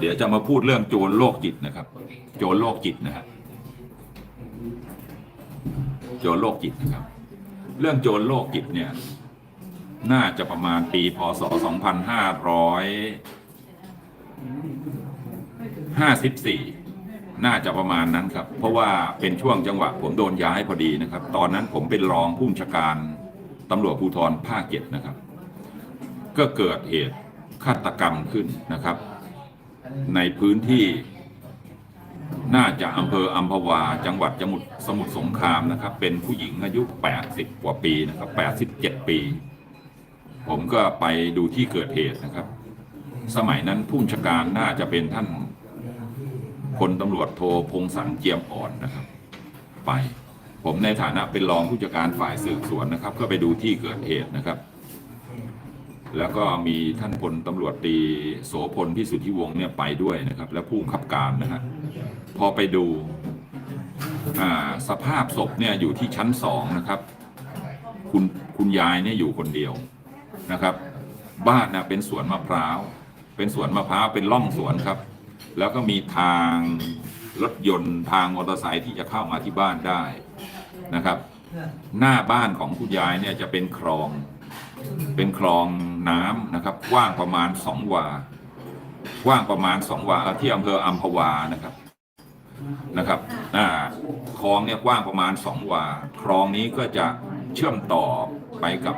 เดี๋ยวจะมาพูดเรื่องโจรโรคจิตนะครับ โจรโรคจิตนะฮะโจรโรคจิตนะครับ เรื่องโจรโรคจิตเนี่ย น่าจะประมาณปีพศ 2554 น่าจะประมาณนั้นครับ เพราะว่าเป็นช่วงจังหวะผมโดนย้ายพอดีนะครับ ตอนนั้นผมเป็นรองผู้บัญชาการตำรวจภูธรภาคเจ็ดนะครับ ก็เกิดเหตุฆาตกรรมขึ้นนะครับ ในพื้นที่น่าจะอำเภออัมพวา จังหวัดจมุดสมุทรสงครามนะครับ เป็นผู้หญิงอายุ 80 กว่าปีนะครับ 87 ปี ผมก็ไปดูที่เกิดเหตุนะครับ สมัยนั้นผู้บัญชาการน่าจะเป็นท่านพลตำรวจโทพงศังเจียมอ่อนนะครับ ไปผมในฐานะเป็นรองผู้จัดการฝ่ายสืบสวนนะครับ ก็ไปดูที่เกิดเหตุนะครับ แล้วก็มีท่านพลตำรวจตรีโสพลพิสุทธิวงศ์เนี่ยไปด้วยนะครับ และผู้บังคับการนะฮะพอไปดูสภาพศพเนี่ยอยู่ที่ชั้นสองนะครับ คุณคุณยายเนี่ยอยู่คนเดียวนะครับ บ้านนะเป็นสวนมะพร้าว เป็นสวนมะพร้าวเป็นร่องสวนครับ แล้วก็มีทางรถยนต์ทางมอเตอร์ไซค์ที่จะเข้ามาที่บ้านได้นะครับ หน้าบ้านของคุณยายเนี่ยจะเป็นคลอง เป็นคลอง น้ำนะครับกว้างประมาณสองวากว้างประมาณสองวาที่อำเภออัมพวานะครับนะครับอ่าคลองเนี่ยกว้างประมาณสองวา คลองนี้ก็จะเชื่อมต่อไปกับ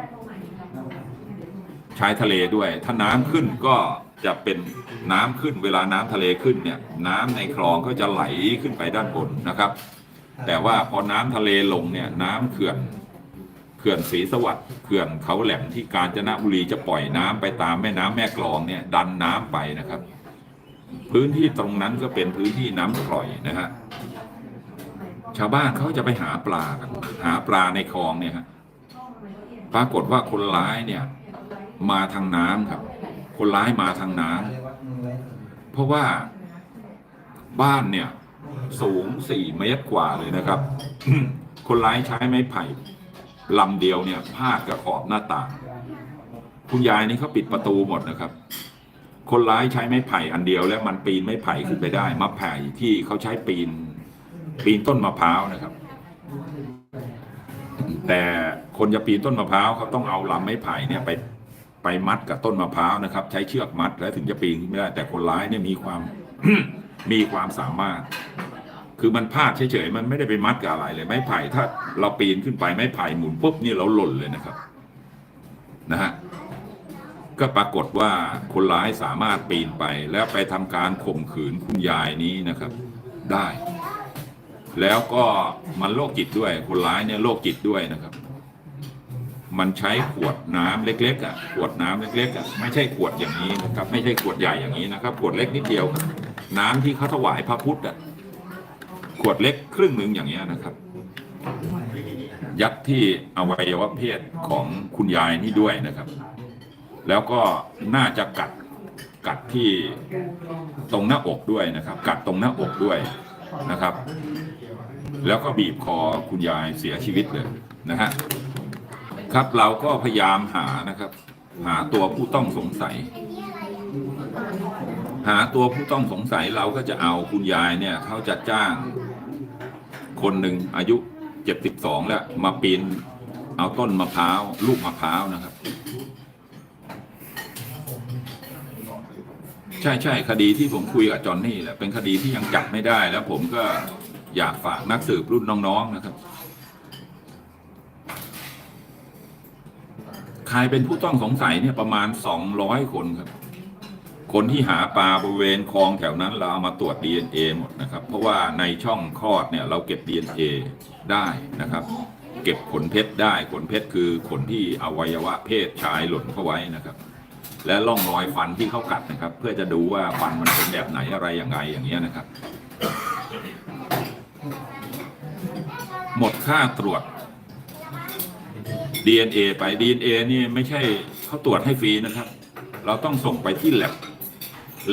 ชายทะเลด้วย ถ้าน้ำขึ้นก็จะเป็นน้ำขึ้น เวลาน้ำทะเลขึ้นเนี่ย น้ำในคลองก็จะไหลขึ้นไปด้านบนนะครับ แต่ว่าพอน้ำทะเลลงเนี่ย น้ำเขื่อน เขื่อนศรีสวัสดิ์เขื่อนเขาแหลมที่กาญจนบุรีจะปล่อยน้ำไปตามแม่น้ำแม่กลองเนี่ยดันน้ำไปนะครับ พื้นที่ตรงนั้นก็เป็นพื้นที่น้ำกร่อยนะฮะชาวบ้านเขาจะไปหาปลากันหาปลาในคลองเนี่ยฮะปรากฏว่าคนร้ายเนี่ย มาทางน้ำครับ คนร้ายมาทางน้ำเพราะว่าบ้านเนี่ย สูงสี่เมตรกว่าเลยนะครับ คนร้ายใช้ไม้ไผ่ ลำเดียวเนี่ยพาดกับขอบหน้าต่าง คุณยายนี่เขาปิดประตูหมดนะครับ คนร้ายใช้ไม้ไผ่อันเดียวแล้วมันปีนไม้ไผ่ขึ้นไปได้มะไผ่ที่เขาใช้ปีน ปีนต้นมะพร้าวนะครับ แต่คนจะปีนต้นมะพร้าวเขาต้องเอาลำไม้ไผ่เนี่ยไปไปมัดกับต้นมะพร้าวนะครับ ใช้เชือกมัดแล้วถึงจะปีนขึ้นไม่ได้ แต่คนร้ายเนี่ยมีความมีความสามารถ คือมันพลาดเฉยๆมันไม่ได้ไปมัดกับอะไรเลย ไม้ไผ่ถ้าเราปีนขึ้นไปไม้ไผ่หมุนปุ๊บนี่เราหล่นเลยนะครับนะฮะก็ปรากฏว่าคนร้ายสามารถปีนไปแล้วไปทำการข่มขืนคุณยายนี้นะครับได้ แล้วก็มันโรคจิตด้วย คนร้ายเนี่ยโรคจิตด้วยนะครับ มันใช้ขวดน้ำเล็กๆอะขวดน้ำเล็กๆอะไม่ใช่ขวดอย่างนี้นะครับ ไม่ใช่ขวดใหญ่อย่างนี้นะครับ ขวดเล็กนิดเดียว น้ำที่เขาถวายพระพุทธอะ ขวดเล็กครึ่งหนึ่งอย่างเงี้ยนะครับ ยัดที่อวัยวะเพศของคุณยายนี่ด้วยนะครับ แล้วก็น่าจะกัดกัดที่ตรงหน้าอกด้วยนะครับ กัดตรงหน้าอกด้วยนะครับ แล้วก็บีบคอคุณยายเสียชีวิตเลยนะฮะครับเราก็พยายามหานะครับ หาตัวผู้ต้องสงสัย หาตัวผู้ต้องสงสัยเราก็จะเอาคุณยายเนี่ยเขาจะจ้าง คนหนึ่งอายุเจ็ดสิบสองแล้ว มาปีนเอาต้นมะพร้าวลูกมะพร้าวนะครับ ใช่ใช่คดีที่ผมคุยกับจอนนี่แหละเป็นคดีที่ยังจับไม่ได้แล้วผมก็อยากฝากนักสืบรุ่นน้องๆนะครับ ใครเป็นผู้ต้องสงสัยเนี่ยประมาณสองร้อยคนครับ คนที่หาปลาบริเวณคลองแถวนั้นเราเอามาตรวจ DNA หมดนะครับ เพราะว่าในช่องคลอดเนี่ยเราเก็บ DNA ได้นะครับ เก็บขนเพชรได้ขนเพชรคือขนที่อวัยวะเพศชายหล่นเข้าไว้นะครับ และร่องรอยฟันที่เขากัดนะครับ เพื่อจะดูว่าฟันมันเป็นแบบไหนอะไรอยังไงอย่างเงี้ยนะครับ หมดค่าตรวจ DNA ไป DNA นี่ไม่ใช่เขาตรวจให้ฟรีนะครับ เราต้องส่งไปที่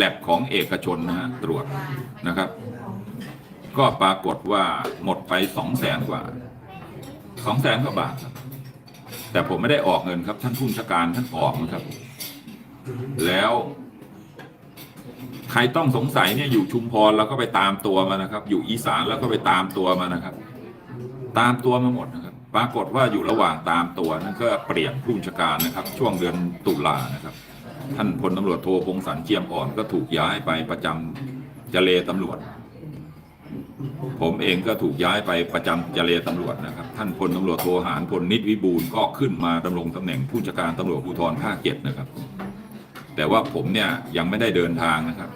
lab lab ของเอกชนนะฮะตรวจนะครับ ก็ปรากฏว่าหมดไปสองแสนกว่าสองแสนกว่าบาทครับแต่ผมไม่ได้ออกเงินครับ ท่านผู้บัญชการท่านออกนะครับ แล้วใครต้องสงสัยเนี่ยอยู่ชุมพรแล้วก็ไปตามตัวมานะครับ อยู่อีสานแล้วก็ไปตามตัวมานะครับ ตามตัวมาหมดนะครับ ปรากฏว่าอยู่ระหว่างตามตัวนั่นก็เปลี่ยนผู้บัญชการนะครับ ช่วงเดือนตุลานะครับ ท่านพลตำรวจโทพงศรเจียมอ่อนก็ถูกย้ายไปประจำเจเลตำรวจ ผมเองก็ถูกย้ายไปประจำเจเลตำรวจนะครับ ท่านพลตำรวจโทหารพลนิตวิบูลก็ขึ้นมาดำรงตำแหน่งผู้จัดการตำรวจภูธรภาคเจ็ดนะครับ แต่ว่าผมเนี่ยยังไม่ได้เดินทางนะครับ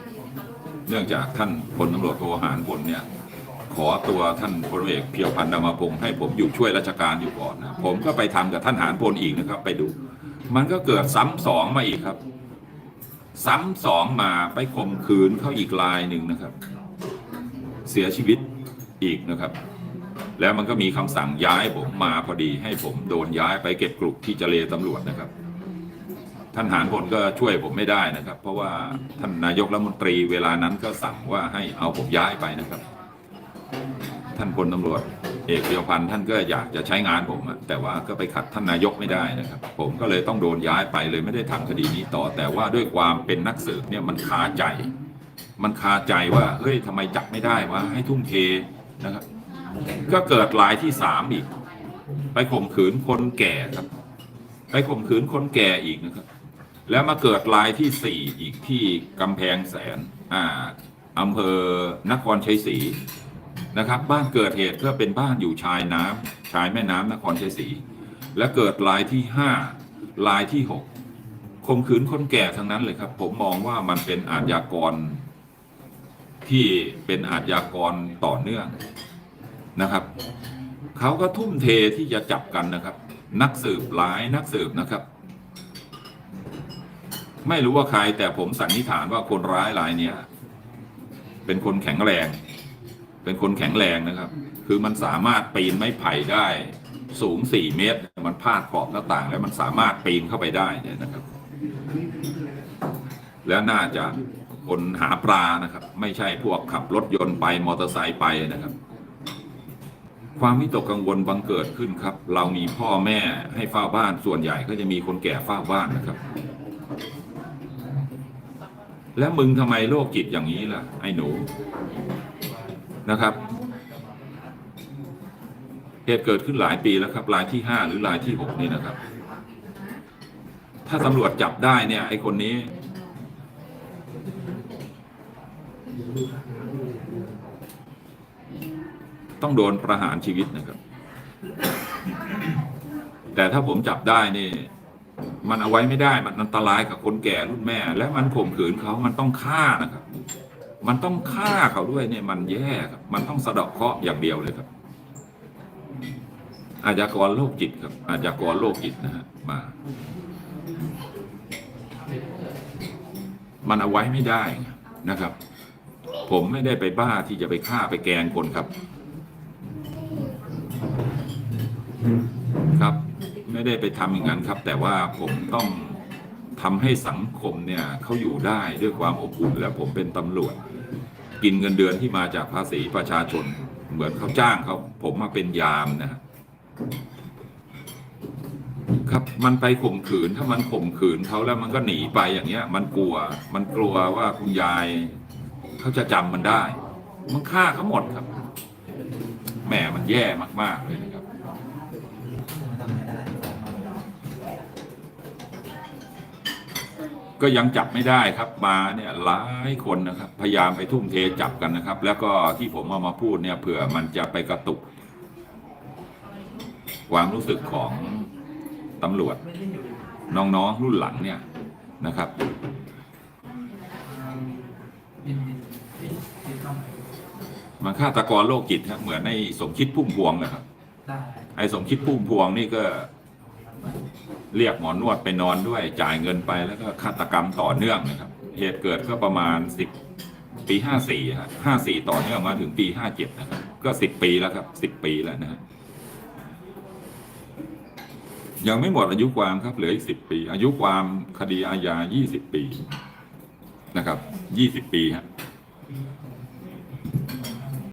เนื่องจากท่านพลตำรวจโทหารพลเนี่ยขอตัวท่านพลเอกเพียวพันธ์ดามาพงศ์ให้ผมอยู่ช่วยราชการอยู่ก่อนนะผมก็ไปทำกับท่านหารพลอีกนะครับ ไปดู มันก็เกิดซ้ำสองมาอีกครับ ซ้ำสองมาไปข่มขืนเขาอีกรายหนึ่งนะครับ เสียชีวิตอีกนะครับ แล้วมันก็มีคำสั่งย้ายผมมาพอดีให้ผมโดนย้ายไปเก็บกลุ่ที่เจเลตำรวจนะครับ ท่านหารพลก็ช่วยผมไม่ได้นะครับ เพราะว่าท่านนายกรัฐมนตรีเวลานั้นก็สั่งว่าให้เอาผมย้ายไปนะครับ ท่านพลตำรวจ เอกเดียวพันธ์ท่านก็อยากจะใช้งานผมอะแต่ว่าก็ไปขัดท่านนายกไม่ได้นะครับ ผมก็เลยต้องโดนย้ายไปเลยไม่ได้ทำคดีนี้ต่อ แต่ว่าด้วยความเป็นนักสืบเนี่ยมันคาใจ มันคาใจว่าเฮ้ยทำไมจับไม่ได้วะให้ทุ่มเทนะครับก็เกิดรายที่สามอีก ไปข่มขืนคนแก่ครับ ไปข่มขืนคนแก่อีกนะครับ แล้วมาเกิดรายที่สี่อีกที่กำแพงแสนอ่าอำเภอนครชัยศรี นะครับ บ้านเกิดเหตุก็เป็นบ้านอยู่ชายน้ำชายแม่น้ำนครชัยศรีและเกิดรายที่ห้ารายที่หกข่มขืนคนแก่ทั้งนั้นเลยครับ ผมมองว่ามันเป็นอาชญากรที่เป็นอาชญากรต่อเนื่องนะครับเขาก็ทุ่มเทที่จะจับกันนะครับ นักสืบหลายนักสืบนะครับ ไม่รู้ว่าใครแต่ผมสันนิษฐานว่าคนร้ายรายนี้เป็นคนแข็งแรง เป็นคนแข็งแรงนะครับ คือมันสามารถปีนไม้ไผ่ได้สูงสี่เมตร มันพาดขอบหน้าต่างแล้วมันสามารถปีนเข้าไปได้เนี่ยนะครับ แล้วน่าจะคนหาปลานะครับ ไม่ใช่พวกขับรถยนต์ไปมอเตอร์ไซค์ไปนะครับ ความวิตกกังวลบังเกิดขึ้นครับ เรามีพ่อแม่ให้เฝ้าบ้านส่วนใหญ่ก็จะมีคนแก่เฝ้าบ้านนะครับ แล้วมึงทำไมโรคจิตอย่างนี้ล่ะ ไอ้หนู นะครับ เหตุเกิดขึ้นหลายปีแล้วครับรายที่ห้าหรือรายที่หกนี่นะครับ ถ้าตำรวจจับได้เนี่ยไอ้คนนี้ต้องโดนประหารชีวิตนะครับ แต่ถ้าผมจับได้นี่ มันเอาไว้ไม่ได้มันอันตรายกับคนแก่รุ่นแม่ และมันข่มขืนเขามันต้องฆ่านะครับ มันต้องฆ่าเขาด้วยเนี่ยมันแย่ครับ มันต้องสะเดาะเคราะห์อย่างเดียวเลยครับ อาชญากรโรคจิตครับ อาชญากรโรคจิตนะฮะมา มันเอาไว้ไม่ได้นะครับ ผมไม่ได้ไปบ้าที่จะไปฆ่าไปแกงคนครับ ครับ ไม่ได้ไปทำอย่างนั้นครับ แต่ว่าผมต้องทำให้สังคมเนี่ยเขาอยู่ได้ด้วยความอบอุ่นและผมเป็นตำรวจ กินเงินเดือนที่มาจากภาษีประชาชน เหมือนเขาจ้างเขาผมมาเป็นยามนะครับ มันไปข่มขืนถ้ามันข่มขืนเขาแล้วมันก็หนีไปอย่างเงี้ย มันกลัว มันกลัวว่าคุณยายเขาจะจำมันได้ มันฆ่าเขาหมดครับแหมมันแย่มากๆเลยนะครับ ก็ยังจับไม่ได้ครับมาเนี่ยหลายคนนะครับ พยายามไปทุ่มเทจับกันนะครับ แล้วก็ที่ผมเอามาพูดเนี่ยเผื่อมันจะไปกระตุก ความรู้สึกของตำรวจ น้องๆรุ่นหลังเนี่ยนะครับมันฆาตกรโรคจิตครับเหมือนในสมคิดพุ่มพวงนะครับได้ไอ้สมคิดพุ่มพวงนี่ก็ เรียกหมอนวดไปนอนด้วย จ่ายเงินไปแล้วก็ฆาตกรรมต่อเนื่องนะครับ เหตุเกิดก็ประมาณสิบปีห้าสี่ห้าสี่ต่อเนื่องมาถึงปีห้าเจ็ดนะครับ ก็สิบปีแล้วครับสิบปีแล้วนะฮะยังไม่หมดอายุความครับเหลืออีกสิบปี อายุความคดีอาญายี่สิบปีนะครับยี่สิบปีฮะ